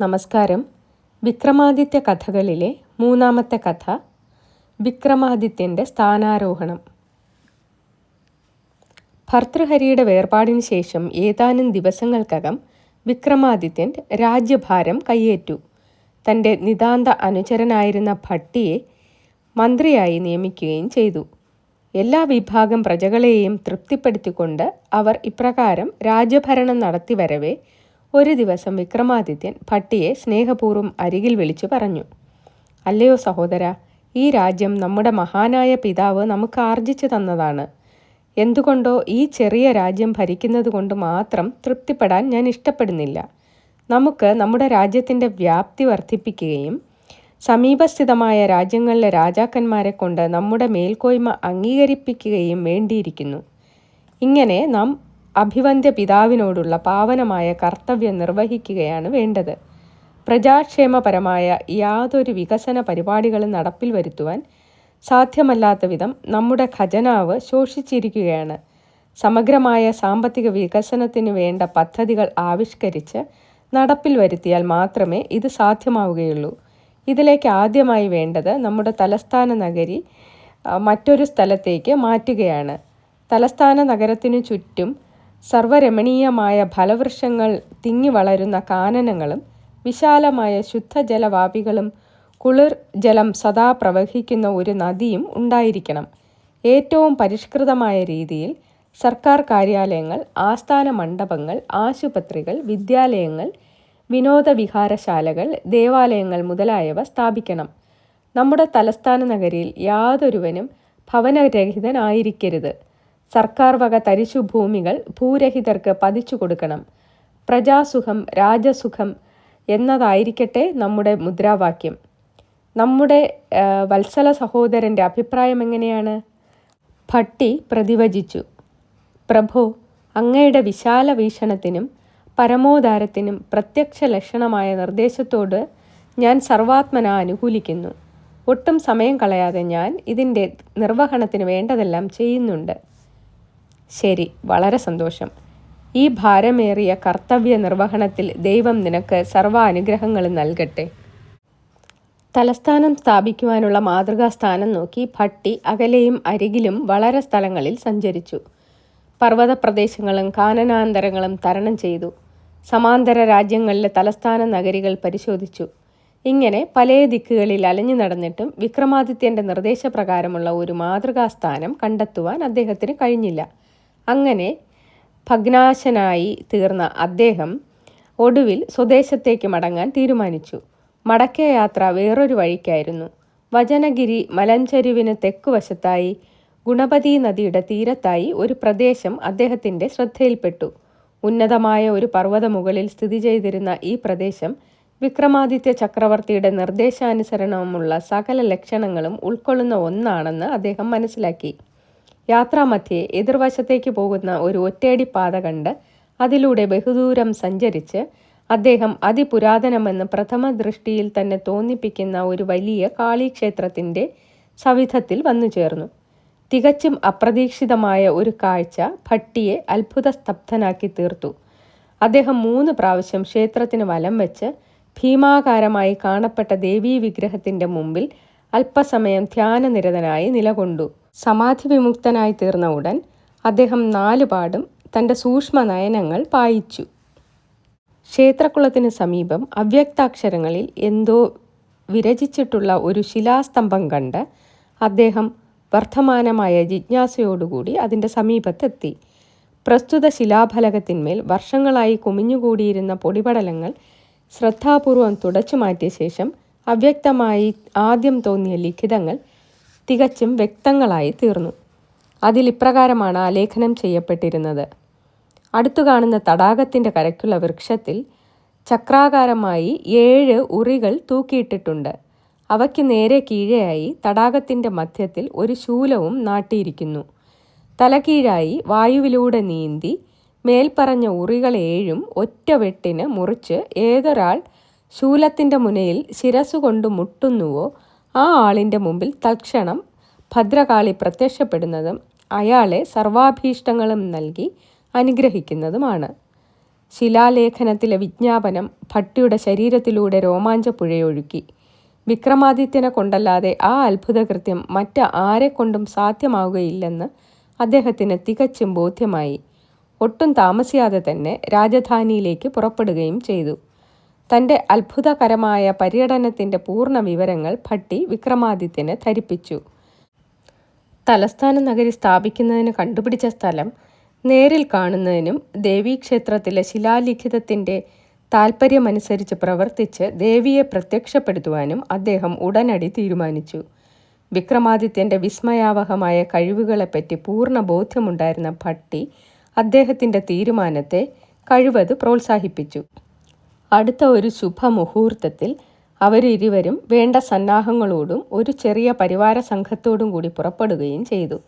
നമസ്കാരം. വിക്രമാദിത്യ കഥകളിലെ മൂന്നാമത്തെ കഥ വിക്രമാദിത്യന്റെ സ്ഥാനാരോഹണം. ഭർത്തൃഹരിയുടെ വേർപാടിന് ശേഷം ഏതാനും ദിവസങ്ങൾക്കകം വിക്രമാദിത്യൻ രാജ്യഭാരം കയ്യേറ്റു. തന്റെ നിതാന്ത അനുചരനായിരുന്ന ഭട്ടിയെ മന്ത്രിയായി നിയമിക്കുകയും ചെയ്തു. എല്ലാ വിഭാഗം പ്രജകളെയും തൃപ്തിപ്പെടുത്തിക്കൊണ്ട് അവർ ഇപ്രകാരം രാജ്യഭരണം നടത്തി വരവേ ഒരു ദിവസം വിക്രമാദിത്യൻ ഭട്ടിയെ സ്നേഹപൂർവം അരികിൽ വിളിച്ചു പറഞ്ഞു അല്ലയോ സഹോദര ഈ രാജ്യം നമ്മുടെ മഹാനായ പിതാവ് നമുക്ക് ആർജിച്ചു തന്നതാണ്. എന്തുകൊണ്ടോ ഈ ചെറിയ രാജ്യം ഭരിക്കുന്നത് കൊണ്ട് മാത്രം തൃപ്തിപ്പെടാൻ ഞാൻ ഇഷ്ടപ്പെടുന്നില്ല. നമുക്ക് നമ്മുടെ രാജ്യത്തിന്റെ വ്യാപ്തി വർദ്ധിപ്പിക്കുകയും സമീപസ്ഥിതമായ രാജ്യങ്ങളിലെ രാജാക്കന്മാരെ കൊണ്ട് നമ്മുടെ മേൽക്കോയ്മ അംഗീകരിപ്പിക്കുകയും വേണ്ടിയിരിക്കുന്നു. ഇങ്ങനെ നാം അഭിവന്ദ്യ പിതാവിനോടുള്ള പാവനമായ കർത്തവ്യം നിർവഹിക്കുകയാണ് വേണ്ടത്. പ്രജാക്ഷേമപരമായ യാതൊരു വികസന പരിപാടികളും നടപ്പിൽ വരുത്തുവാൻ സാധ്യമല്ലാത്ത വിധം നമ്മുടെ ഖജനാവ് ശോഷിച്ചിരിക്കുകയാണ്. സമഗ്രമായ സാമ്പത്തിക വികസനത്തിന് വേണ്ട പദ്ധതികൾ ആവിഷ്കരിച്ച് നടപ്പിൽ വരുത്തിയാൽ മാത്രമേ ഇത് സാധ്യമാവുകയുള്ളൂ. ഇതിലേക്ക് ആദ്യമായി വേണ്ടത് നമ്മുടെ തലസ്ഥാന നഗരി മറ്റൊരു സ്ഥലത്തേക്ക് മാറ്റുകയാണ്. തലസ്ഥാന നഗരത്തിനു ചുറ്റും സർവരമണീയമായ ഫലവൃക്ഷങ്ങൾ തിങ്ങി വളരുന്ന കാനനങ്ങളും വിശാലമായ ശുദ്ധജലവാപികളും കുളിർ ജലം സദാ പ്രവഹിക്കുന്ന ഒരു നദിയും ഉണ്ടായിരിക്കണം. ഏറ്റവും പരിഷ്കൃതമായ രീതിയിൽ സർക്കാർ കാര്യാലയങ്ങൾ ആസ്ഥാന മണ്ഡപങ്ങൾ ആശുപത്രികൾ വിദ്യാലയങ്ങൾ വിനോദവിഹാരശാലകൾ ദേവാലയങ്ങൾ മുതലായവ സ്ഥാപിക്കണം. നമ്മുടെ തലസ്ഥാന നഗരിയിൽ യാതൊരുവനും ഭവനരഹിതനായിരിക്കരുത്. സർക്കാർ വക തരിശു ഭൂമികൾ ഭൂരഹിതർക്ക് പതിച്ചു കൊടുക്കണം. പ്രജാസുഖം രാജസുഖം എന്നതായിരിക്കട്ടെ നമ്മുടെ മുദ്രാവാക്യം. നമ്മുടെ വത്സല സഹോദരന്റെ അഭിപ്രായം എങ്ങനെയാണ്? ഭട്ടി പ്രതിവചിച്ചു. പ്രഭോ അങ്ങയുടെ വിശാല വീക്ഷണത്തിനും പരമോദാരത്തിനും പ്രത്യക്ഷ ലക്ഷണമായ നിർദ്ദേശത്തോട് ഞാൻ സർവാത്മന അനുകൂലിക്കുന്നു. ഒട്ടും സമയം കളയാതെ ഞാൻ ഇതിന്റെ നിർവഹണത്തിന് വേണ്ടതെല്ലാം ചെയ്യുന്നുണ്ട്. ശരി വളരെ സന്തോഷം. ഈ ഭാരമേറിയ കർത്തവ്യ നിർവഹണത്തിൽ ദൈവം നിനക്ക് സർവാനുഗ്രഹങ്ങൾ നൽകട്ടെ. തലസ്ഥാനം സ്ഥാപിക്കുവാനുള്ള മാതൃകാ സ്ഥാനം നോക്കി ഭട്ടി അകലെയും അരികിലും വളരെ സ്ഥലങ്ങളിൽ സഞ്ചരിച്ചു. പർവത പ്രദേശങ്ങളും കാനനാന്തരങ്ങളും തരണം ചെയ്തു. സമാന്തര രാജ്യങ്ങളിലെ തലസ്ഥാന നഗരികൾ പരിശോധിച്ചു. ഇങ്ങനെ പല ദിക്കുകളിൽ അലഞ്ഞു നടന്നിട്ടും വിക്രമാദിത്യന്റെ നിർദ്ദേശപ്രകാരമുള്ള ഒരു മാതൃകാസ്ഥാനം കണ്ടെത്തുവാൻ അദ്ദേഹത്തിന് കഴിഞ്ഞില്ല. അങ്ങനെ ഭഗ്നാശനായി തീർന്ന അദ്ദേഹം ഒടുവിൽ സ്വദേശത്തേക്ക് മടങ്ങാൻ തീരുമാനിച്ചു. മടക്കേ യാത്ര വേറൊരു വഴിക്കായിരുന്നു. വചനഗിരി മലഞ്ചരിവിന് തെക്കുവശത്തായി ഗുണപതി നദിയുടെ തീരത്തായി ഒരു പ്രദേശം അദ്ദേഹത്തിന്റെ ശ്രദ്ധയിൽപ്പെട്ടു. ഉന്നതമായ ഒരു പർവത മുകളിൽ സ്ഥിതി ചെയ്തിരുന്ന ഈ പ്രദേശം വിക്രമാദിത്യ ചക്രവർത്തിയുടെ നിർദ്ദേശാനുസരണമുള്ള സകല ലക്ഷണങ്ങളും ഉൾക്കൊള്ളുന്ന ഒന്നാണെന്ന് അദ്ദേഹം മനസ്സിലാക്കി. യാത്രാമധ്യേ എതിർവശത്തേക്ക് പോകുന്ന ഒരു ഒറ്റയടി പാത കണ്ട് അതിലൂടെ ബഹുദൂരം സഞ്ചരിച്ച് അദ്ദേഹം അതിപുരാതനമെന്ന് പ്രഥമ ദൃഷ്ടിയിൽ തന്നെ തോന്നിപ്പിക്കുന്ന ഒരു വലിയ കാളിക്ഷേത്രത്തിന്റെ സവിധത്തിൽ വന്നു ചേർന്നു. തികച്ചും അപ്രതീക്ഷിതമായ ഒരു കാഴ്ച ഭട്ടിയെ അത്ഭുത സ്തബ്ധനാക്കി തീർത്തു. അദ്ദേഹം മൂന്ന് പ്രാവശ്യം ക്ഷേത്രത്തിന് വലം വെച്ച് ഭീമാകാരമായി കാണപ്പെട്ട ദേവീ വിഗ്രഹത്തിന്റെ മുമ്പിൽ അല്പസമയം ധ്യാനനിരതനായി നിലകൊണ്ടു. സമാധി വിമുക്തനായി തീർന്ന ഉടൻ അദ്ദേഹം നാലുപാടും തന്റെ സൂക്ഷ്മ നയനങ്ങൾ പായിച്ചു. ക്ഷേത്രക്കുളത്തിന് സമീപം അവ്യക്താക്ഷരങ്ങളിൽ എന്തോ വിരചിച്ചിട്ടുള്ള ഒരു ശിലാസ്തംഭം കണ്ട് അദ്ദേഹം വർദ്ധമാനമായ ജിജ്ഞാസയോടുകൂടി അതിന്റെ സമീപത്തെത്തി. പ്രസ്തുത ശിലാഫലകത്തിന്മേൽ വർഷങ്ങളായി കുമിഞ്ഞുകൂടിയിരുന്ന പൊടിപടലങ്ങൾ ശ്രദ്ധാപൂർവം തുടച്ചു മാറ്റിയ ശേഷം അവ്യക്തമായി ആദ്യം തോന്നിയ ലിഖിതങ്ങൾ തികച്ചും വ്യക്തങ്ങളായി തീർന്നു. അതിൽ ഇപ്രകാരമാണ് ആലേഖനം ചെയ്യപ്പെട്ടിരുന്നത്. അടുത്തു കാണുന്ന തടാകത്തിന്റെ കരയ്ക്കുള്ള വൃക്ഷത്തിൽ ചക്രാകാരമായി ഏഴ് ഉറികൾ തൂക്കിയിട്ടിട്ടുണ്ട്. അവയ്ക്ക് നേരെ കീഴെയായി തടാകത്തിന്റെ മധ്യത്തിൽ ഒരു ശൂലവും നാട്ടിയിരിക്കുന്നു. തലകീഴായി വായുവിലൂടെ നീന്തി മേൽപ്പറഞ്ഞ ഉറികൾ ഏഴും ഒറ്റ വെട്ടിന് മുറിച്ച് ഏതൊരാൾ ശൂലത്തിന്റെ മുനയിൽ ശിരസുകൊണ്ട് മുട്ടുന്നുവോ ആ ആളിന്റെ മുമ്പിൽ തൽക്ഷണം ഭദ്രകാളി പ്രത്യക്ഷപ്പെടുന്നതും അയാളെ സർവാഭീഷ്ടങ്ങളും നൽകി അനുഗ്രഹിക്കുന്നതുമാണ്. ശിലാലേഖനത്തിലെ വിജ്ഞാപനം ഭട്ടിയുടെ ശരീരത്തിലൂടെ രോമാഞ്ചപ്പുഴയൊഴുക്കി. വിക്രമാദിത്യനെ കൊണ്ടല്ലാതെ ആ അത്ഭുതകൃത്യം മറ്റ് ആരെക്കൊണ്ടും സാധ്യമാവുകയില്ലെന്ന് അദ്ദേഹത്തിന് തികച്ചും ബോധ്യമായി. ഒട്ടും താമസിയാതെ തന്നെ രാജധാനിയിലേക്ക് പുറപ്പെടുകയും ചെയ്തു. തന്റെ അത്ഭുതകരമായ പര്യടനത്തിന്റെ പൂർണ വിവരങ്ങൾ ഭട്ടി വിക്രമാദിത്യനെ ധരിപ്പിച്ചു. തലസ്ഥാന നഗരി സ്ഥാപിക്കുന്നതിന് കണ്ടുപിടിച്ച സ്ഥലം നേരിൽ കാണുന്നതിനും ദേവീക്ഷേത്രത്തിലെ ശിലാലിഖിതത്തിന്റെ താൽപ്പര്യമനുസരിച്ച് പ്രവർത്തിച്ച് ദേവിയെ പ്രത്യക്ഷപ്പെടുത്തുവാനും അദ്ദേഹം ഉടനടി തീരുമാനിച്ചു. വിക്രമാദിത്യന്റെ വിസ്മയാവഹമായ കഴിവുകളെപ്പറ്റി പൂർണ ബോധ്യമുണ്ടായിരുന്ന ഭട്ടി അദ്ദേഹത്തിന്റെ തീരുമാനത്തെ കഴിവത് പ്രോത്സാഹിപ്പിച്ചു. അടുത്ത ഒരു ശുഭമുഹൂർത്തത്തിൽ അവരിരുവരും വേണ്ട സന്നാഹങ്ങളോടും ഒരു ചെറിയ പരിവാര സംഘത്തോടും കൂടി പുറപ്പെടുകയും ചെയ്തു.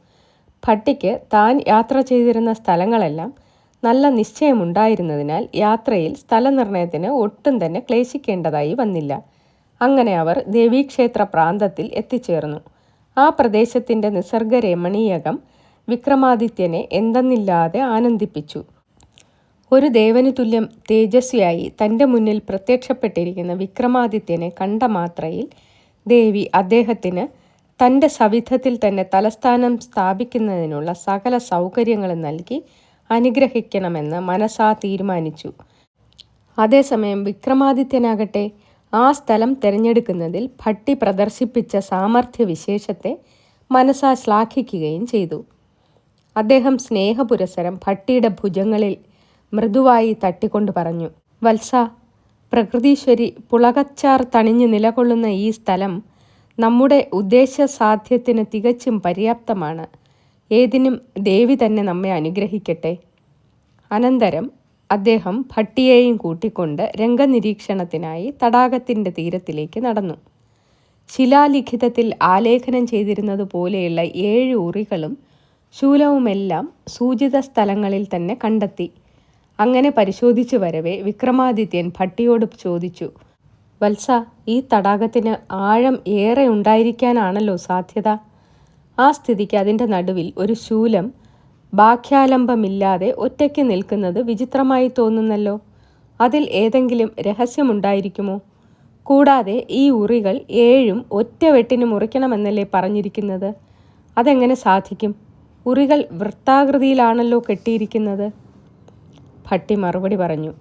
ഭട്ടിക്ക് താൻ യാത്ര ചെയ്തിരുന്ന സ്ഥലങ്ങളെല്ലാം നല്ല നിശ്ചയമുണ്ടായിരുന്നതിനാൽ യാത്രയിൽ സ്ഥലനിർണയത്തിന് ഒട്ടും തന്നെ ക്ലേശിക്കേണ്ടതായി വന്നില്ല. അങ്ങനെ അവർ ദേവീക്ഷേത്ര പ്രാന്തത്തിൽ എത്തിച്ചേർന്നു. ആ പ്രദേശത്തിന്റെ നിസർഗരമണീയകം വിക്രമാദിത്യനെ എന്തെന്നില്ലാതെ ആനന്ദിപ്പിച്ചു. ഒരു ദേവന് തുല്യം തേജസ്വിയായി തന്റെ മുന്നിൽ പ്രത്യക്ഷപ്പെട്ടിരിക്കുന്ന വിക്രമാദിത്യനെ കണ്ട മാത്രയിൽ ദേവി അദ്ദേഹത്തിന് തന്റെ സവിധത്തിൽ തന്നെ തലസ്ഥാനം സ്ഥാപിക്കുന്നതിനുള്ള സകല സൗകര്യങ്ങളും നൽകി അനുഗ്രഹിക്കണമെന്ന് മനസ്സാ തീരുമാനിച്ചു. അതേസമയം വിക്രമാദിത്യനാകട്ടെ ആ സ്ഥലം തിരഞ്ഞെടുക്കുന്നതിൽ ഭട്ടി പ്രദർശിപ്പിച്ച സാമർഥ്യവിശേഷത്തെ മനസ്സാ ശ്ലാഘിക്കുകയും ചെയ്തു. അദ്ദേഹം സ്നേഹപുരസരം ഭട്ടിയുടെ ഭുജങ്ങളിൽ മൃദുവായി തട്ടിക്കൊണ്ട് പറഞ്ഞു വത്സ പ്രകൃതീശ്വരി പുളകച്ചാർ തണിഞ്ഞു നിലകൊള്ളുന്ന ഈ സ്ഥലം നമ്മുടെ ഉദ്ദേശസാധ്യത്തിന് തികച്ചും പര്യാപ്തമാണ്. ഏതിനും ദേവി തന്നെ നമ്മെ അനുഗ്രഹിക്കട്ടെ. അനന്തരം അദ്ദേഹം ഭട്ടിയെയും കൂട്ടിക്കൊണ്ട് രംഗനിരീക്ഷണത്തിനായി തടാകത്തിന്റെ തീരത്തിലേക്ക് നടന്നു. ശിലാലിഖിതത്തിൽ ആലേഖനം ചെയ്തിരുന്നത് പോലെയുള്ള ഏഴ് ഉറികളും ശൂലവുമെല്ലാം സൂചിത സ്ഥലങ്ങളിൽ തന്നെ കണ്ടെത്തി. അങ്ങനെ പരിശോധിച്ചു വരവേ വിക്രമാദിത്യൻ ഭട്ടിയോട് ചോദിച്ചു വത്സ ഈ തടാകത്തിന് ആഴം ഏറെ ഉണ്ടായിരിക്കാനാണല്ലോ സാധ്യത? ആ സ്ഥിതിക്ക് അതിന്റെ നടുവിൽ ഒരു ശൂലം ബാഖ്യാലംബമില്ലാതെ ഒറ്റയ്ക്ക് നിൽക്കുന്നത് വിചിത്രമായി തോന്നുന്നല്ലോ. അതിൽ ഏതെങ്കിലും രഹസ്യമുണ്ടായിരിക്കുമോ? കൂടാതെ ഈ ഉറികൾ ഏഴും ഒറ്റ വെട്ടിന് മുറിക്കണമെന്നല്ലേ പറഞ്ഞിരിക്കുന്നത്? അതെങ്ങനെ സാധിക്കും? ഉറികൾ വൃത്താകൃതിയിലാണല്ലോ കെട്ടിയിരിക്കുന്നത്. ഭട്ടി മറുപടി പറഞ്ഞു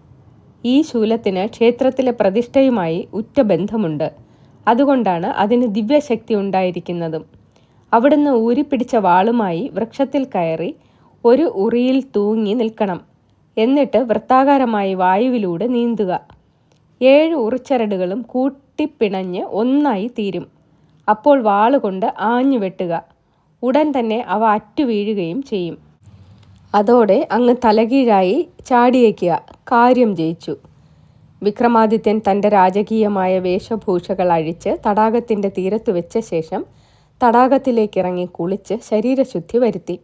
ഈ ശൂലത്തിന് ക്ഷേത്രത്തിലെ പ്രതിഷ്ഠയുമായി ഉറ്റ ബന്ധമുണ്ട്. അതുകൊണ്ടാണ് അതിന് ദിവ്യശക്തി ഉണ്ടായിരിക്കുന്നതും. അവിടുന്ന് ഊരിപ്പിടിച്ച വാളുമായി വൃക്ഷത്തിൽ കയറി ഒരു ഉറിയിൽ തൂങ്ങി നിൽക്കണം. എന്നിട്ട് വൃത്താകാരമായി വായുവിലൂടെ നീന്തുക. ഏഴ് ഉറിച്ചരടുകളും കൂട്ടിപ്പിണഞ്ഞ് ഒന്നായി തീരും. അപ്പോൾ വാളുകൊണ്ട് ആഞ്ഞു വെട്ടുക. ഉടൻ തന്നെ അവ അറ്റു വീഴുകയും ചെയ്യും. അതോടെ അങ്ങ് തലകീഴായി ചാടിയേക്കുക. കാര്യം ജയിച്ചു. വിക്രമാദിത്യൻ തന്റെ രാജകീയമായ വേഷഭൂഷകൾ അഴിച്ച് തടാകത്തിന്റെ തീരത്ത് വെച്ച ശേഷം തടാകത്തിലേക്കിറങ്ങി കുളിച്ച് ശരീരശുദ്ധി വരുത്തി.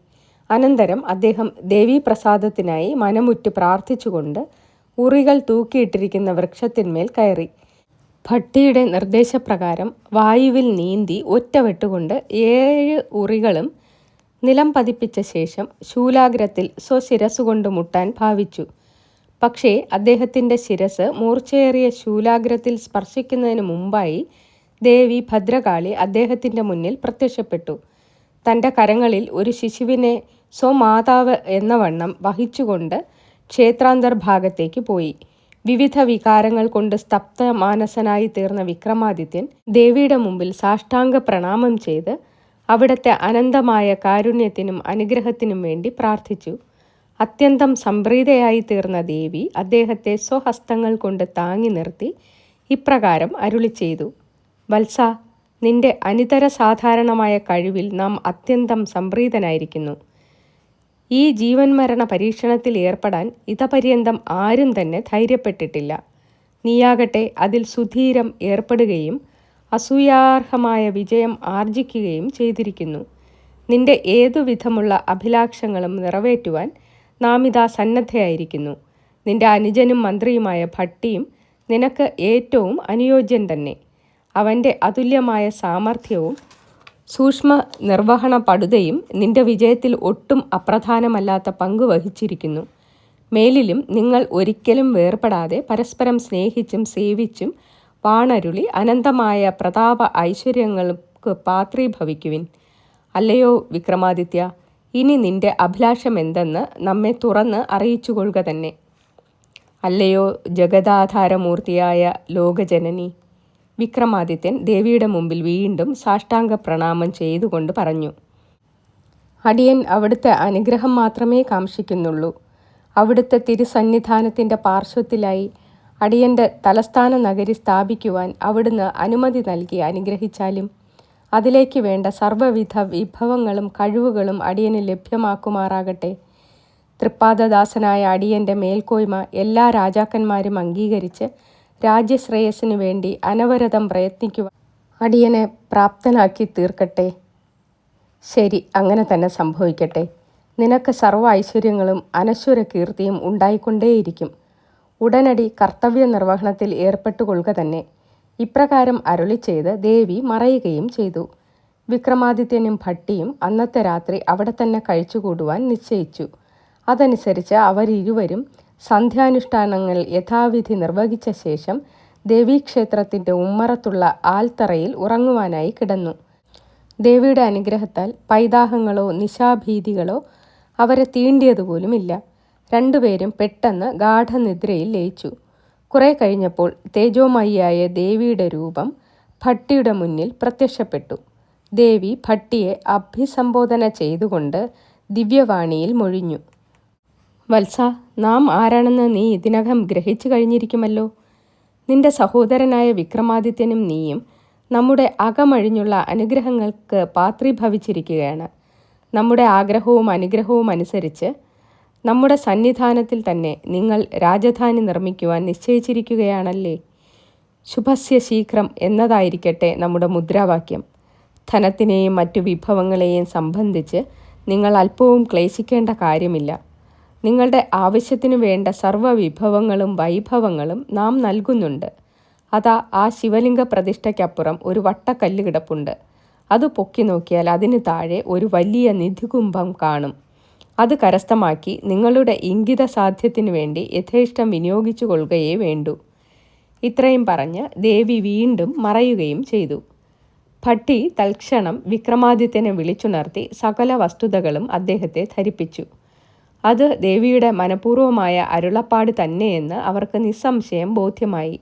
അനന്തരം അദ്ദേഹം ദേവീപ്രസാദത്തിനായി മനമുറ്റ് പ്രാർത്ഥിച്ചുകൊണ്ട് ഉറികൾ തൂക്കിയിട്ടിരിക്കുന്ന വൃക്ഷത്തിന്മേൽ കയറി. ഭട്ടിയുടെ നിർദ്ദേശപ്രകാരം വായുവിൽ നീന്തി ഒറ്റവെട്ടുകൊണ്ട് ഏഴ് ഉറികളും നിലം പതിപ്പിച്ച ശേഷം ശൂലാഗ്രത്തിൽ സ്വശിരസുകൊണ്ട് മുട്ടാൻ ഭാവിച്ചു. പക്ഷേ അദ്ദേഹത്തിന്റെ ശിരസ് മൂർച്ചയേറിയ ശൂലാഗ്രത്തിൽ സ്പർശിക്കുന്നതിന് മുമ്പായി ദേവി ഭദ്രകാളി അദ്ദേഹത്തിന്റെ മുന്നിൽ പ്രത്യക്ഷപ്പെട്ടു. തന്റെ കരങ്ങളിൽ ഒരു ശിശുവിനെ സ്വമാതാവ് എന്ന വണ്ണം വഹിച്ചുകൊണ്ട് ക്ഷേത്രാന്തർഭാഗത്തേക്ക് പോയി. വിവിധ വികാരങ്ങൾ കൊണ്ട് സ്തബ്ധ മാനസനായി തീർന്ന വിക്രമാദിത്യൻ ദേവിയുടെ മുമ്പിൽ സാഷ്ടാംഗ പ്രണാമം ചെയ്ത് അവിടുത്തെ അനന്തമായ കാരുണ്യത്തിനും അനുഗ്രഹത്തിനും വേണ്ടി പ്രാർത്ഥിച്ചു. അത്യന്തം സംപ്രീതയായി തീർന്ന ദേവി അദ്ദേഹത്തെ സ്വഹസ്തങ്ങൾ കൊണ്ട് താങ്ങി നിർത്തി ഇപ്രകാരം അരുളി ചെയ്തു. വത്സ നിന്റെ അനിതര സാധാരണമായ കഴിവിൽ നാം അത്യന്തം സംപ്രീതനായിരിക്കുന്നു. ഈ ജീവൻ മരണ പരീക്ഷണത്തിൽ ഏർപ്പെടാൻ ഇതപര്യന്തം ആരും തന്നെ ധൈര്യപ്പെട്ടിട്ടില്ല. നീയാകട്ടെ അതിൽ സുധീരം ഏർപ്പെടുകയും അസൂയാർഹമായ വിജയം ആർജിക്കുകയും ചെയ്തിരിക്കുന്നു. നിന്റെ ഏതു വിധമുള്ള അഭിലാഷങ്ങളും നിറവേറ്റുവാൻ നാം ഇതാ സന്നദ്ധയായിരിക്കുന്നു. നിന്റെ അനുജനും മന്ത്രിയുമായ ഭട്ടിയും നിനക്ക് ഏറ്റവും അനുയോജ്യൻ തന്നെ. അവന്റെ അതുല്യമായ സാമർഥ്യവും സൂക്ഷ്മ നിർവഹണ പടുതയും നിന്റെ വിജയത്തിൽ ഒട്ടും അപ്രധാനമല്ലാത്ത പങ്ക് വഹിച്ചിരിക്കുന്നു. മേലിലും നിങ്ങൾ ഒരിക്കലും വേർപെടാതെ പരസ്പരം സ്നേഹിച്ചും സേവിച്ചും വാണരുളി അനന്തമായ പ്രതാപ ഐശ്വര്യങ്ങൾക്ക് പാത്രീഭവിക്കുവിൻ. അല്ലയോ വിക്രമാദിത്യ ഇനി നിന്റെ അഭിലാഷം എന്തെന്ന് നമ്മെ തുറന്ന് അറിയിച്ചു കൊള്ളുക തന്നെ. അല്ലയോ ജഗദാധാരമൂർത്തിയായ ലോകജനനി. വിക്രമാദിത്യൻ ദേവിയുടെ മുമ്പിൽ വീണ്ടും സാഷ്ടാംഗ പ്രണാമം ചെയ്തുകൊണ്ട് പറഞ്ഞു. അടിയൻ അവിടുത്തെ അനുഗ്രഹം മാത്രമേ കാംക്ഷിക്കുന്നുള്ളൂ. അവിടുത്തെ തിരുസന്നിധാനത്തിന്റെ പാർശ്വത്തിലായി അടിയന്റെ തലസ്ഥാന നഗരി സ്ഥാപിക്കുവാൻ അവിടുന്ന് അനുമതി നൽകി അനുഗ്രഹിച്ചാലും അതിലേക്ക് വേണ്ട സർവവിധ വിഭവങ്ങളും കഴിവുകളും അടിയന് ലഭ്യമാക്കുമാറാകട്ടെ. തൃപ്പാദദാസനായ അടിയന്റെ മേൽക്കോയ്മ എല്ലാ രാജാക്കന്മാരും അംഗീകരിച്ച് രാജ്യശ്രേയസ്സിനു വേണ്ടി അനവരതം പ്രയത്നിക്കുവാൻ അടിയനെ പ്രാപ്തനാക്കി തീർക്കട്ടെ. ശരി അങ്ങനെ തന്നെ സംഭവിക്കട്ടെ. നിനക്ക് സർവ ഐശ്വര്യങ്ങളും അനശ്വര കീർത്തിയും ഉണ്ടായിക്കൊണ്ടേയിരിക്കും. ഉടനടി കർത്തവ്യ നിർവഹണത്തിൽ ഏർപ്പെട്ടുകൊള്ളുക തന്നെ. ഇപ്രകാരം അരുളി ചെയ്ത് ദേവി മറയുകയും ചെയ്തു. വിക്രമാദിത്യനും ഭട്ടിയും അന്നത്തെ രാത്രി അവിടെ തന്നെ കഴിച്ചുകൂടുവാൻ നിശ്ചയിച്ചു. അതനുസരിച്ച് അവരിരുവരും സന്ധ്യാനുഷ്ഠാനങ്ങൾ യഥാവിധി നിർവഹിച്ച ശേഷം ദേവീക്ഷേത്രത്തിന്റെ ഉമ്മറത്തുള്ള ആൽത്തറയിൽ ഉറങ്ങുവാനായി കിടന്നു. ദേവിയുടെ അനുഗ്രഹത്താൽ പൈതാഹങ്ങളോ നിശാഭീതികളോ അവരെ തീണ്ടിയതുപോലുമില്ല. രണ്ടുപേരും പെട്ടെന്ന് ഗാഠനിദ്രയിൽ ലയിച്ചു. കുറെ കഴിഞ്ഞപ്പോൾ തേജോമയിയായ ദേവിയുടെ രൂപം ഭട്ടിയുടെ മുന്നിൽ പ്രത്യക്ഷപ്പെട്ടു. ദേവി ഭട്ടിയെ അഭിസംബോധന ചെയ്തുകൊണ്ട് ദിവ്യവാണിയിൽ മൊഴിഞ്ഞു. വത്സ നാം ആരാണെന്ന് നീ ഇതിനകം ഗ്രഹിച്ചു കഴിഞ്ഞിരിക്കുമല്ലോ. നിന്റെ സഹോദരനായ വിക്രമാദിത്യനും നീയും നമ്മുടെ അകമഴിഞ്ഞുള്ള അനുഗ്രഹങ്ങൾക്ക് പാത്രീഭവിച്ചിരിക്കുകയാണ്. നമ്മുടെ ആഗ്രഹവും അനുഗ്രഹവും അനുസരിച്ച് നമ്മുടെ സന്നിധാനത്തിൽ തന്നെ നിങ്ങൾ രാജധാനി നിർമ്മിക്കുവാൻ നിശ്ചയിച്ചിരിക്കുകയാണല്ലേ? ശുഭസ്യ ശീഘ്രം എന്നതായിരിക്കട്ടെ നമ്മുടെ മുദ്രാവാക്യം. ധനത്തിനെയും മറ്റു വിഭവങ്ങളെയും സംബന്ധിച്ച് നിങ്ങൾ അല്പവും ക്ലേശിക്കേണ്ട കാര്യമില്ല. നിങ്ങളുടെ ആവശ്യത്തിന് വേണ്ട സർവ വിഭവങ്ങളും വൈഭവങ്ങളും നാം നൽകുന്നുണ്ട്. അതാ ആ ശിവലിംഗ പ്രതിഷ്ഠയ്ക്കപ്പുറം ഒരു വട്ടക്കല്ല് കിടപ്പുണ്ട്. അത് പൊക്കി നോക്കിയാൽ അതിന് താഴെ ഒരു വലിയ നിധികുംഭം കാണും. അത് കരസ്ഥമാക്കി നിങ്ങളുടെ ഇംഗിത സാധ്യത്തിനു വേണ്ടി യഥേഷ്ടം വിനിയോഗിച്ചു കൊള്ളുകയേ വേണ്ടു. ഇത്രയും പറഞ്ഞ് ദേവി വീണ്ടും മറയുകയും ചെയ്തു. ഭട്ടി തൽക്ഷണം വിക്രമാദിത്യനെ വിളിച്ചുണർത്തി സകല വസ്തുതകളും അദ്ദേഹത്തെ ധരിപ്പിച്ചു. അത് ദേവിയുടെ മനഃപൂർവമായ അരുളപ്പാട് തന്നെയെന്ന് അവർക്ക് നിസ്സംശയം ബോധ്യമായി.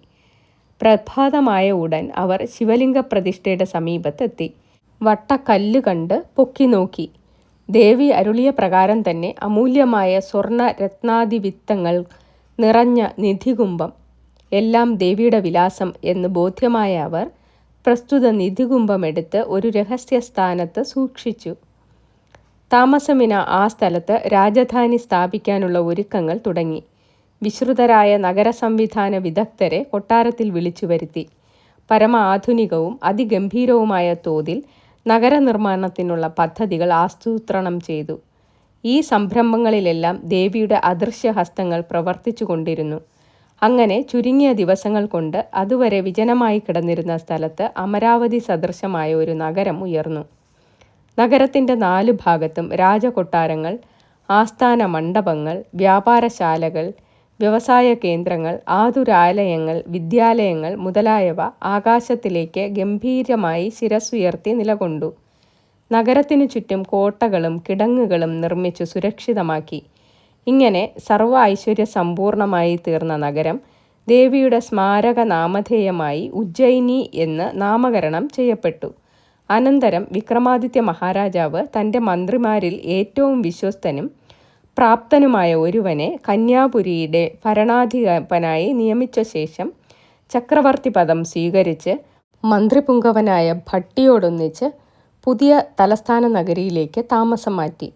പ്രഭാതമായ ഉടൻ അവർ ശിവലിംഗ പ്രതിഷ്ഠയുടെ സമീപത്തെത്തി. വട്ടക്കല്ല് കണ്ട് പൊക്കി നോക്കി ദേവി അരുളിയ പ്രകാരം തന്നെ അമൂല്യമായ സ്വർണ രത്നാദിവിത്തങ്ങൾ നിറഞ്ഞ നിധികുംഭം എല്ലാം ദേവിയുടെ വിലാസം എന്ന് ബോധ്യമായ അവർ പ്രസ്തുത നിധികുംഭമെടുത്ത് ഒരു രഹസ്യ സ്ഥാനത്ത് സൂക്ഷിച്ചു. താമസമിന ആ സ്ഥലത്ത് രാജധാനി സ്ഥാപിക്കാനുള്ള ഒരുക്കങ്ങൾ തുടങ്ങി. വിശ്രുതരായ നഗര സംവിധാന വിദഗ്ധരെ കൊട്ടാരത്തിൽ വിളിച്ചു വരുത്തി പരമ ആധുനികവും അതിഗംഭീരവുമായ തോതിൽ നഗരനിർമ്മാണത്തിനുള്ള പദ്ധതികൾ ആസൂത്രണം ചെയ്തു. ഈ സംരംഭങ്ങളിലെല്ലാം ദേവിയുടെ അദൃശ്യ ഹസ്തങ്ങൾ പ്രവർത്തിച്ചു കൊണ്ടിരുന്നു അങ്ങനെ ചുരുങ്ങിയ ദിവസങ്ങൾ കൊണ്ട് അതുവരെ വിജനമായി കിടന്നിരുന്ന സ്ഥലത്ത് അമരാവതി സദൃശമായ ഒരു നഗരം ഉയർന്നു. നഗരത്തിന്റെ നാലു ഭാഗത്തും രാജകൊട്ടാരങ്ങൾ ആസ്ഥാന മണ്ഡപങ്ങൾ വ്യാപാരശാലകൾ വ്യവസായ കേന്ദ്രങ്ങൾ ആതുരാലയങ്ങൾ വിദ്യാലയങ്ങൾ മുതലായവ ആകാശത്തിലേക്ക് ഗംഭീരമായി ശിരസുയർത്തി നിലകൊണ്ടു. നഗരത്തിനു ചുറ്റും കോട്ടകളും കിടങ്ങുകളും നിർമ്മിച്ചു സുരക്ഷിതമാക്കി. ഇങ്ങനെ സർവ ഐശ്വര്യ സമ്പൂർണമായി തീർന്ന നഗരം ദേവിയുടെ സ്മാരക നാമധേയമായി ഉജ്ജയിനി എന്ന് നാമകരണം ചെയ്യപ്പെട്ടു. അനന്തരം വിക്രമാദിത്യ മഹാരാജാവ് തന്റെ മന്ത്രിമാരിൽ ഏറ്റവും വിശ്വസ്തനും പ്രാപ്തനുമായ ഒരുവനെ കന്യാപുരിയുടെ ഭരണാധിപനായി നിയമിച്ച ശേഷം ചക്രവർത്തി പദം സ്വീകരിച്ച് മന്ത്രിപുങ്കവനായ ഭട്ടിയോടൊന്നിച്ച് പുതിയ തലസ്ഥാന നഗരിയിലേക്ക് താമസം മാറ്റി.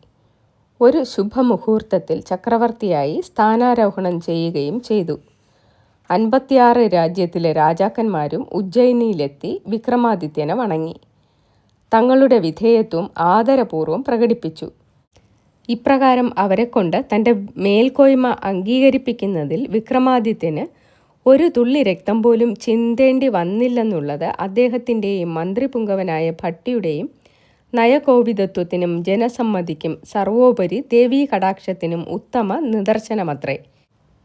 ഒരു ശുഭമുഹൂർത്തത്തിൽ ചക്രവർത്തിയായി സ്ഥാനാരോഹണം ചെയ്യുകയും ചെയ്തു. അൻപത്തിയാറ് രാജ്യത്തിലെ രാജാക്കന്മാരും ഉജ്ജയിനിയിലെത്തി വിക്രമാദിത്യനെ വണങ്ങി. തങ്ങളുടെ വിധേയത്വം ആദരപൂർവം പ്രകടിപ്പിച്ചു. ഇപ്രകാരം അവരെക്കൊണ്ട് തന്റെ മേൽക്കോയ്മ അംഗീകരിപ്പിക്കുന്നതിൽ വിക്രമാദിത്യന് ഒരു തുള്ളി രക്തം പോലും ചിന്തേണ്ടി വന്നില്ലെന്നുള്ളത് അദ്ദേഹത്തിന്റെയും മന്ത്രിപുങ്കവനായ ഭട്ടിയുടെയും നയകോപിതത്വത്തിനും ജനസമ്മതിക്കും സർവോപരി ദേവീ കടാക്ഷത്തിനും ഉത്തമ നിദർശനമത്രേ.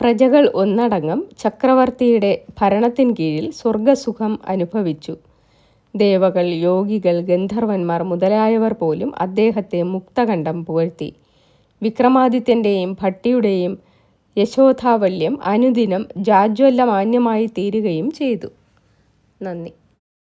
പ്രജകൾ ഒന്നടങ്കം ചക്രവർത്തിയുടെ ഭരണത്തിൻ കീഴിൽ സ്വർഗസുഖം അനുഭവിച്ചു. ദേവകൾ യോഗികൾ ഗന്ധർവന്മാർ മുതലായവർ പോലും അദ്ദേഹത്തെ മുക്തകണ്ഠം പുകഴ്ത്തി. വിക്രമാദിത്യന്റെയും ഭട്ടിയുടെയും യശോധാവല്യം അനുദിനം ജാജ്വല്യമാന്യമായി തീരുകയും ചെയ്തു. നന്ദി.